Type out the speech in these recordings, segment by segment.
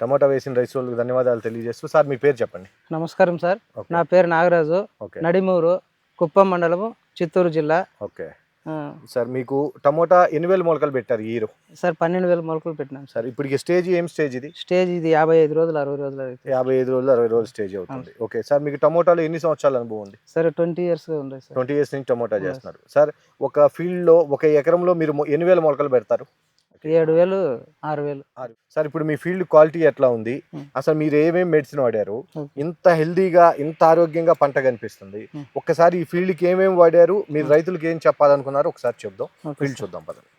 టమాటా వేసిన రైస్ వాళ్ళకి ధన్యవాదాలు తెలియజేస్తూ సార్ మీ పేరు చెప్పండి. నమస్కారం సార్. నా పేరు నాగరాజు. నడిమూరు కుప్పం మండలము చిత్తూరు జిల్లా. ఓకే. సార్ మీకు టమోటా ఎన్ని వేల మొలకలు పెట్టారు ఈ ఇయర్? సార్ పన్నెండు వేల మొలకలు పెట్టినాం సార్. ఇప్పటికి స్టేజ్ ఏం స్టేజ్ ఇది? స్టేజ్ ఇది యాభై ఐదు రోజులు అరవై రోజులు యాభై ఐదు రోజులు అరవై రోజులు స్టేజ్ అవుతుంది. ఓకే. సార్ మీకు టమోటాలో ఎన్ని సంవత్సరాల అనుభవం ఉంది? సరే ట్వంటీ ఇయర్స్ ఉన్నాయి సార్. ట్వంటీ ఇయర్స్ నుంచి టమోటా చేస్తున్నారు. సార్ ఒక ఫీల్డ్లో ఒక ఎకరంలో మీరు ఎన్ని వేల మొలకలు పెడతారు? ఏడు వేలు ఆరు వేలు సార్ ఇప్పుడు మీ ఫీల్డ్ క్వాలిటీ ఎట్లా ఉంది. అసలు మీరు ఏమేమి మెడిసిన్ వాడారు. ఇంత హెల్దీగా ఇంత ఆరోగ్యంగా పంట కనిపిస్తుంది. ఒక్కసారి ఈ ఫీల్డ్కి ఏమేమి వాడారు మీరు. రైతులకు ఏం చెప్పాలనుకున్నారు ఒకసారి చెప్దాం ఫీల్డ్. చూద్దాం పదండి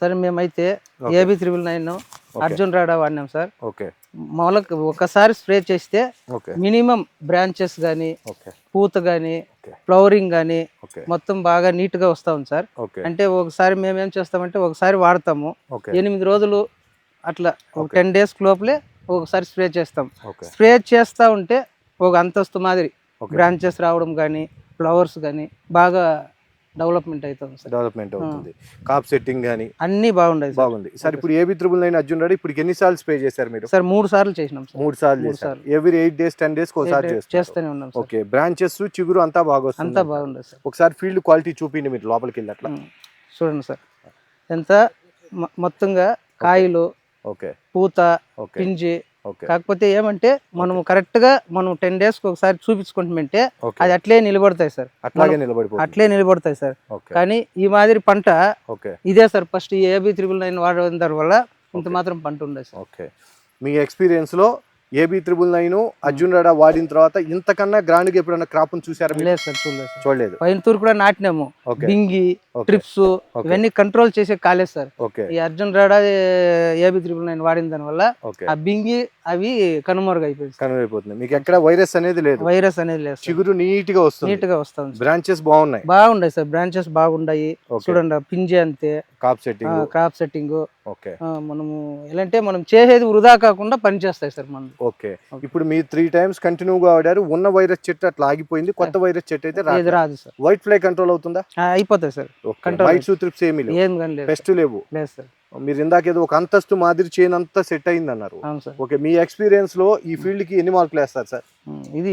సరే మేమైతే. ఏబి త్రిబుల్ నైన్ అర్జున్ రాడా వాడినాం సార్ ఓకే మొలక ఒకసారి స్ప్రే చేస్తే మినిమం బ్రాంచెస్ కానీ పూత కానీ. ఫ్లవరింగ్ కానీ మొత్తం బాగా నీట్గా వస్తూ ఉంది సార్. అంటే ఒకసారి మేము ఏం చేస్తామంటే ఒకసారి వాడతాము. ఎనిమిది రోజులు అట్లా ఒక. టెన్ డేస్ లోపలే ఒకసారి స్ప్రే చేస్తాం. స్ప్రే చేస్తూ ఉంటే ఒక అంతస్తు మాదిరి బ్రాంచెస్ రావడం కానీ ఫ్లవర్స్ కానీ బాగా డెవలప్మెంట్ అవుతుంది సార్. డెవలప్మెంట్ అవుతుంది. కాప్ సెట్టింగ్ కానీ అన్నీ బాగుండదు బాగుంది. సార్ ఇప్పుడు AB triple nine Arjun Reddy ఇప్పుడు ఎన్నిసార్లు స్ప్రే చేశారు మీరు? సార్ మూడు సార్లు చేసినాం సార్. మూడు సార్లు చేశారు. సార్లు. Every eight days ten days ఒకసారి చేస్తూనే ఉన్నాం ఓకే. బ్రాంచెస్ చిగురు అంతా బాగా అంతా బాగుండదు సార్. ఒకసారి ఫీల్డ్ క్వాలిటీ చూపిండి మీరు లోపలికి వెళ్ళి అట్లా. చూడండి సార్. ఎంత? మొత్తంగా కాయలు ఓకే. పూత పింజి కాకపోతే ఏమంటే మనం కరెక్ట్గా మనం టెన్ డేస్ ఒకసారి చూపించుకుంటామంటే ఓకే. అది అట్లే నిలబడతాయి సార్. అట్లాగే అట్లే నిలబడతాయి సార్. కానీ ఈ మాదిరి పంట ఓకే. ఇదే sir first AB triple nine వాడడం వల్ల ఇంత. మాత్రం పంట ఉండదు సార్. ఓకే. మీ ఎక్స్పీరియన్స్లో AB triple nine Arjun Reddy వాడిన తర్వాత ఇంతకన్నా గ్రాండ్గా ఎప్పుడైనా క్రాప్ చూసారా లేదు సార్ చూడలేదు చూడలేదు. కూడా నాటినాము. బింగి ట్రిప్స్. ఇవన్నీ కంట్రోల్ చేసే కాలేదు సార్. ఈ అర్జున్ రాడా ఏబి త్రిబుల్ నైన్ వాడిన దాని వల్ల ఆ బింగి అవి కనుమరుగు అయిపోయింది సార్. కనువైపోతుంది మీకు ఎక్కడ వైరస్ అనేది లేదు. వైరస్ అనేది లేదు. చిగురు నీట్గా వస్తుంది. నీట్గా వస్తుంది. బ్రాంచెస్ బాగున్నాయి. బాగుండాయి సార్. బ్రాంచెస్ బాగుండాయి. ఓకే. చూడండి పింజే అంతే. కాప్ సెట్టింగ్ క్రాప్ సెట్టింగ్ ఓకే. మనము ఎలా అంటే మనం చేసేది వృధా కాకుండా పని చేస్తాయి సార్ మనం ఓకే. ఇప్పుడు మీ త్రీ టైమ్స్ కంటిన్యూగా వాడారు ఉన్న వైరస్ చెట్టు అట్లా ఆగిపోయింది. కొత్త వైరస్ చెట్టు అయితే ఇది రాదు సార్. వైట్ ఫ్లై కంట్రోల్ అవుతుందా? అయిపోతాయి సార్. Control వైట్ సూత్రిప్స్ ఏమీ లేవు. ఏం కానీ లేదు పెస్ట్ లేవు. లేదు సార్. మీరు ఇందాక ఏదో ఒక అంతస్తు మాదిరి చేయను అంతా సెట్ అయింది అన్నారు ఓకే మీ ఎక్స్పీరియన్స్లో ఈ ఫీల్డ్కి ఎన్ని మార్కులు వేస్తారు సార్? ఇది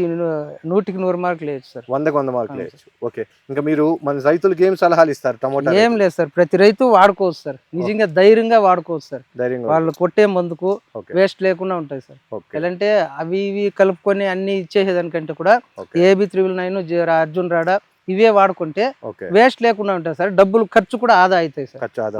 నూటికి నూరు మార్కులు వేయచ్చు సార్. వందకు వంద మార్కులు వేయచ్చు. ఓకే ఇంకా మీరు మన రైతులకు ఏం సలహాలు ఇస్తారు? టమోటా ఏం లేదు సార్ ప్రతి రైతు వాడుకోవచ్చు సార్. నిజంగా ధైర్యంగా వాడుకోవచ్చు సార్. ధైర్యంగా వాళ్ళు కొట్టే మందుకు వేస్ట్ లేకుండా ఉంటాయి సార్. ఎలాంటే అవి ఇవి కలుపుకొని అన్ని ఇచ్చేసేదానికంటే కూడా ఏబి త్రిబుల్ నైన్ అర్జున్ రాడా ఇవే వాడుకుంటే వేస్ట్ లేకుండా ఉంటాయి సార్. డబ్బులు ఖర్చు కూడా ఆదా అవుతాయి సార్. ఖర్చు ఆదా